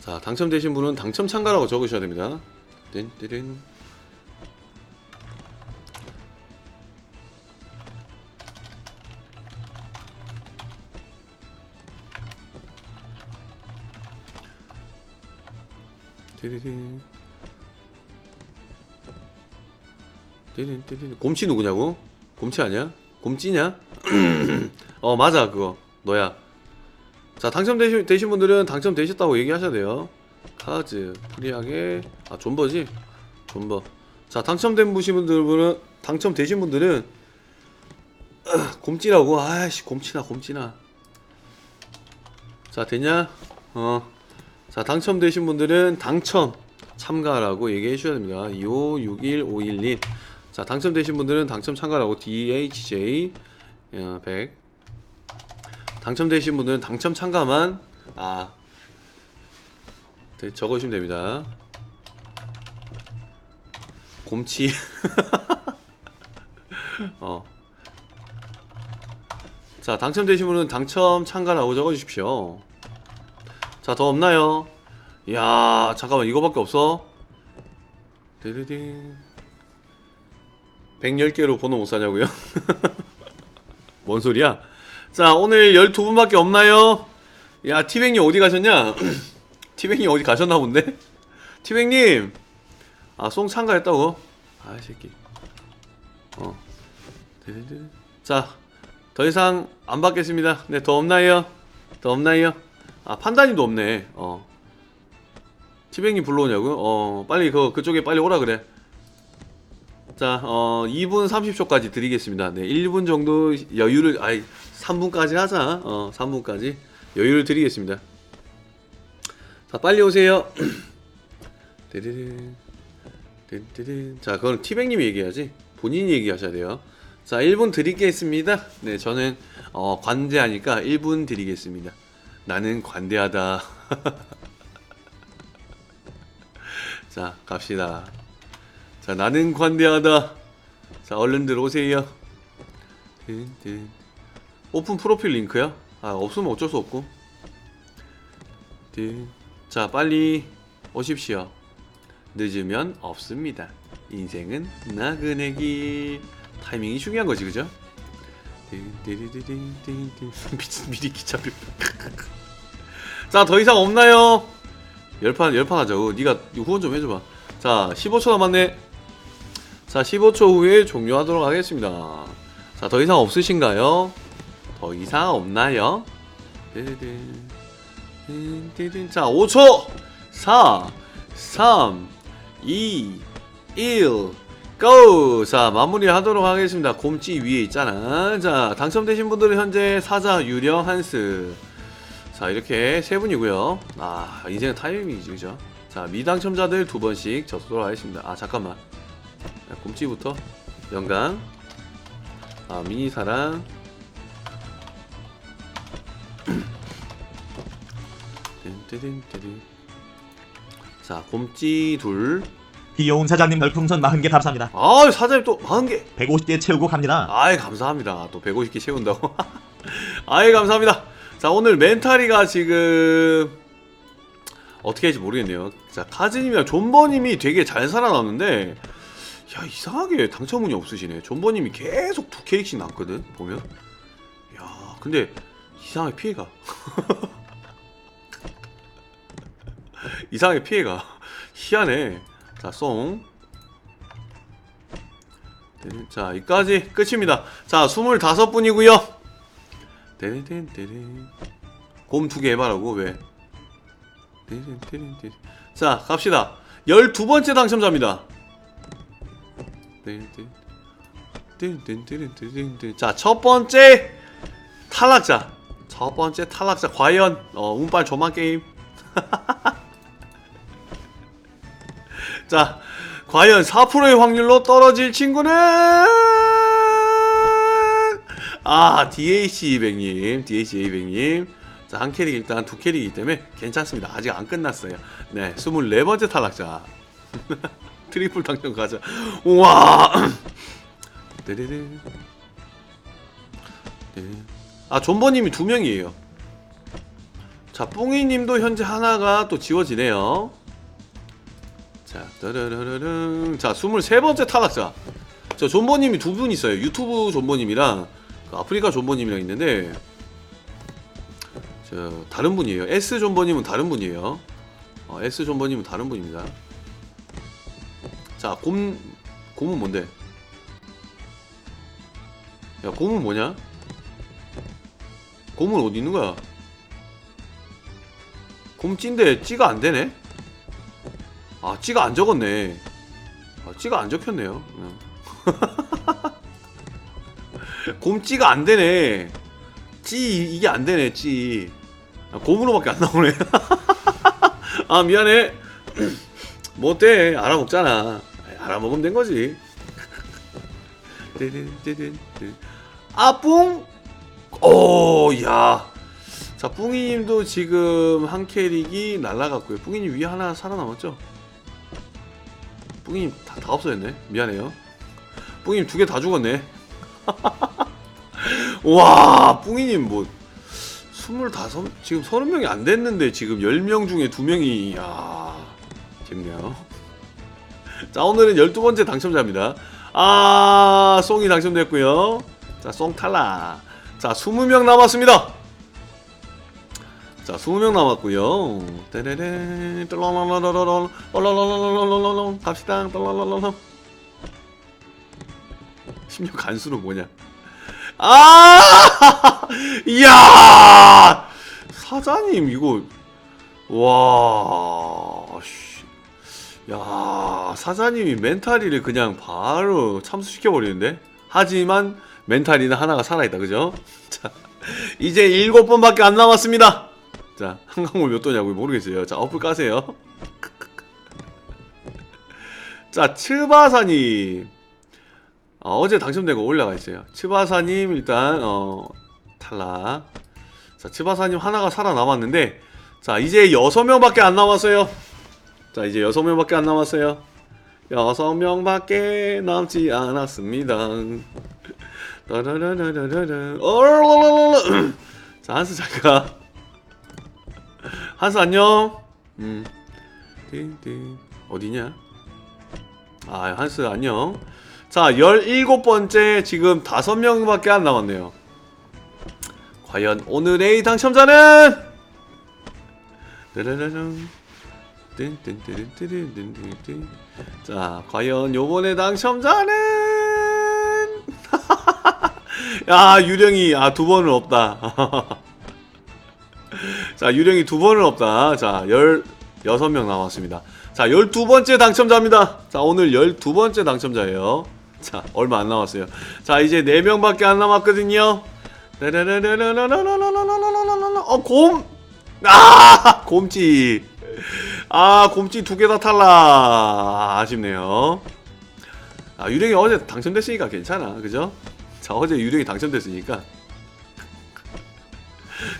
자, 당첨되신 분은 당첨 참가라고 적으셔야 됩니다. 뚠뚠. 띠리리. 띠린 띠린. 곰치 누구냐고? 곰치 아니야? 곰찌냐? 어 맞아 그거 너야. 자 당첨되신 되신 분들은 당첨되셨다고 얘기하셔야 돼요. 카즈 프리하게 아 존버지 존버. 자 당첨된 분들은 당첨되신 분들은 곰찌라고 아이씨 곰치나 곰치나. 자 됐냐? 어. 자 당첨되신 분들은 당첨 참가라고 얘기해 주셔야 됩니다. 256151님. 자 당첨되신 분들은 당첨 참가라고 DHJ 100 당첨되신 분들은 당첨 참가만 아 네, 적으시면 됩니다. 곰치 어. 자 당첨되신 분은 당첨 참가라고 적어주십시오. 자 더 없나요? 이야 잠깐만 이거밖에 없어? 드르딩 110개로 번호 못 사냐고요? 뭔 소리야? 자 오늘 12분밖에 없나요? 야 티백님 어디 가셨냐? 티백님 어디 가셨나 본데? 티백님 아송 참가했다고? 아 새끼 어 드르르. 자더 이상 안 받겠습니다 네 더 없나요? 더 없나요? 아 판단이도 없네 어 티백님 불러오냐고? 어 빨리 그 그쪽에 빨리 오라 그래 자, 어, 2분 30초까지 드리겠습니다. 네, 1분 정도 여유를, 아이, 3분까지 하자. 어, 3분까지 여유를 드리겠습니다. 자, 빨리 오세요. 자, 그건 티백님이 얘기하지. 본인이 얘기하셔야 돼요. 자, 1분 드리겠습니다. 네, 저는, 어, 관대하니까 1분 드리겠습니다. 나는 관대하다. 자, 갑시다. 자 나는 관대하다 자 얼른들 오세요 뜬뜬. 오픈 프로필 링크야? 아 없으면 어쩔 수 없고 뜬. 자 빨리 오십시오 늦으면 없습니다 인생은 나그네기 타이밍이 중요한 거지 그죠? 미친 미리 기차표 자더 이상 없나요? 열판 열판 하자고 네가 후원 좀 해줘봐 자 15초 남았네 자 15초 후에 종료하도록 하겠습니다 자 더 이상 없으신가요? 더 이상 없나요? 자 5초! 4 3 2 1 고! 자 마무리 하도록 하겠습니다. 곰찌 위에 있잖아. 자 당첨되신 분들은 현재 사자 유령 한스. 자 이렇게 세 분이고요. 아 인생은 타이밍이지 그죠? 자 미당첨자들 두 번씩 접수하도록 하겠습니다. 아 잠깐만. 자, 곰찌부터. 영광. 아 미니사랑 자 곰찌 둘 귀여운 사장님 별풍선 40개 감사합니다. 아 사장님 또 40개 150개 채우고 갑니다. 아이 감사합니다. 또 150개 채운다고. 아이 감사합니다. 자 오늘 멘탈이가 지금 어떻게 할지 모르겠네요. 자 카즈님이랑 존버님이 되게 잘 살아남는데 야 이상하게 당첨운이 없으시네. 존버님이 계속 두 캐릭씩 남거든 보면. 야 근데 이상하게 피해가. 이상하게 피해가. 희한해. 자 송. 자, 이까지 끝입니다. 자, 25분이고요. 떼렌떼렌떼렌. 곰 두 개 해봐라고, 왜? 떼렌떼렌떼렌. 자, 갑시다. 12번째 당첨자입니다. 떼렌떼렌. 떼렌떼렌떼렌떼렌. 자, 첫 번째 탈락자. 첫 번째 탈락자. 과연, 어, 운빨 조만 게임. 자, 과연 4%의 확률로 떨어질 친구는 아 DH 200님, DH 200님. 자, 한 캐릭 일단 두 캐릭이기 때문에 괜찮습니다. 아직 안 끝났어요. 네, 24번째 탈락자. 트리플 당첨 가자. 우와. 르르르. 네. 아, 존버님이 두 명이에요. 자, 뿡이님도 현재 하나가 또 지워지네요. 자, 따라라라랑. 자, 23번째 탈락자. 저 존버님이 두 분 있어요. 유튜브 존버님이랑 그 아프리카 존버님이랑 있는데, 저 다른 분이에요. S 존버님은 다른 분이에요. 어, S 존버님은 다른 분입니다. 자, 곰 곰은 뭔데? 야, 곰은 뭐냐? 곰은 어디 있는 거야? 곰 찐데 찌가 안 되네? 아, 찌가 안 적었네. 아, 찌가 안 적혔네요. 응. 곰 찌가 안 되네. 찌 이게 안 되네, 찌. 아, 곰으로밖에 안 나오네. 아, 미안해. 뭐 어때? 알아먹잖아. 알아먹으면 된 거지. 띠디디디디. 아, 뿡! 오, 야. 자, 뿡이님도 지금 한 캐릭이 날라갔고요. 뿡이님 위에 하나 살아남았죠? 뿡이님 다, 다 없어졌네. 미안해요. 뿡이님 두 개 다 죽었네. 와, 뿡이님 뭐, 25, 지금 30명이 안 됐는데 지금 10명 중에 2명이, 야 재밌네요. 자, 오늘은 12번째 당첨자입니다. 아, 송이 당첨됐고요. 자, 송 탈락. 자, 20명 남았습니다. 자, 20명 남았고요. 떼레레 똘랄랄랄랄랄 똘랄랄랄랄랄랄 갑시다. 똘랄랄랄랄 심지어 간수는 뭐냐? 아! 이야! 사장님 이거 와, 씨. 야, 사장님이 멘탈이를 그냥 바로 참수시켜 버리는데. 하지만 멘탈이는 하나가 살아있다, 그죠? 자, 이제 일곱 번밖에 안 남았습니다. 자, 한강물 몇 도냐고 모르겠어요. 자, 어플 까세요. 자, 츠바사님. 어, 어제 당첨된 거 올라가 있어요. 츠바사님 일단 어, 탈락. 자, 츠바사님 하나가 살아남았는데, 자, 이제 여섯 명밖에 안 남았어요. 자, 이제 여섯 명밖에 안 남았어요. 여섯 명밖에 남지 않았습니다. 자, 한스 잠깐. 한스 안녕. 음. 띵띵. 어디냐? 아, 한스 안녕. 자, 17번째 지금 5명밖에 안 남았네요. 과연 오늘의 당첨자는 따라라랑 뜬뜬뜨른뜨른뜨른뜨 자, 과연 요번에 당첨자는 야, 유령이 아 두 번은 없다. 자, 유령이 두 번은 없다. 자, 16명 남았습니다. 자, 12번째 당첨자입니다. 자, 오늘 12번째 당첨자예요. 자, 얼마 안 남았어요. 자, 이제 4명밖에 안 남았거든요. 어, 곰! 아! 곰찌. 아, 곰찌 두 개 다 탈락. 아, 쉽네요 아, 유령이 어제 당첨됐으니까 괜찮아. 그죠? 자, 어제 유령이 당첨됐으니까.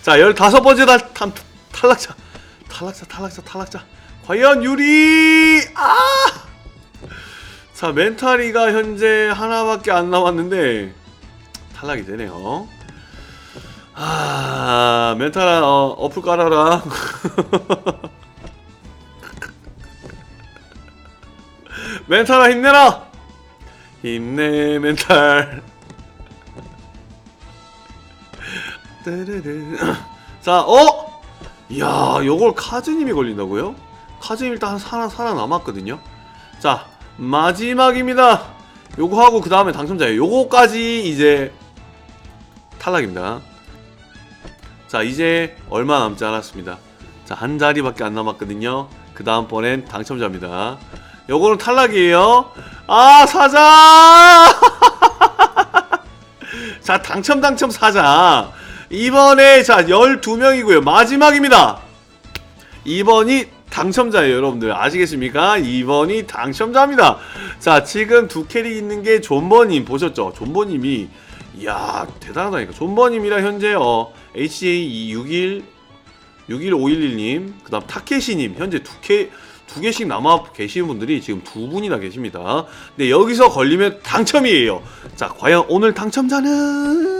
자, 15번째 달, 탈, 탈락자. 탈락자, 탈락자, 탈락자. 과연 유리! 아! 자, 멘탈이가 현재 하나밖에 안 남았는데, 탈락이 되네요. 아, 멘탈아, 어, 어플 깔아라. 멘탈아, 힘내라! 힘내, 멘탈. 뜨르르. 자, 어? 이야, 요걸 카즈님이 걸린다고요? 카즈님 일단 살아, 살아남았거든요? 자, 마지막입니다. 요거 하고 그 다음에 당첨자예요. 요거까지 이제 탈락입니다. 자, 이제 얼마 남지 않았습니다. 자, 한 자리밖에 안 남았거든요. 그 다음번엔 당첨자입니다. 요거는 탈락이에요. 아, 사자! 자, 당첨, 당첨, 사자. 이번에, 자, 12명이고요. 마지막입니다. 2번이 당첨자예요, 여러분들. 아시겠습니까? 2번이 당첨자입니다. 자, 지금 두 캐릭 있는 게 존버님 보셨죠? 존버님이 이야 대단하다니까. 존버님이랑 현재 어 HJ 61 61511님, 그 다음 타케시님 현재 두 캐. 두 개씩 남아 계시는 분들이 지금 두 분이나 계십니다. 근데 여기서 걸리면 당첨이에요. 자, 과연 오늘 당첨자는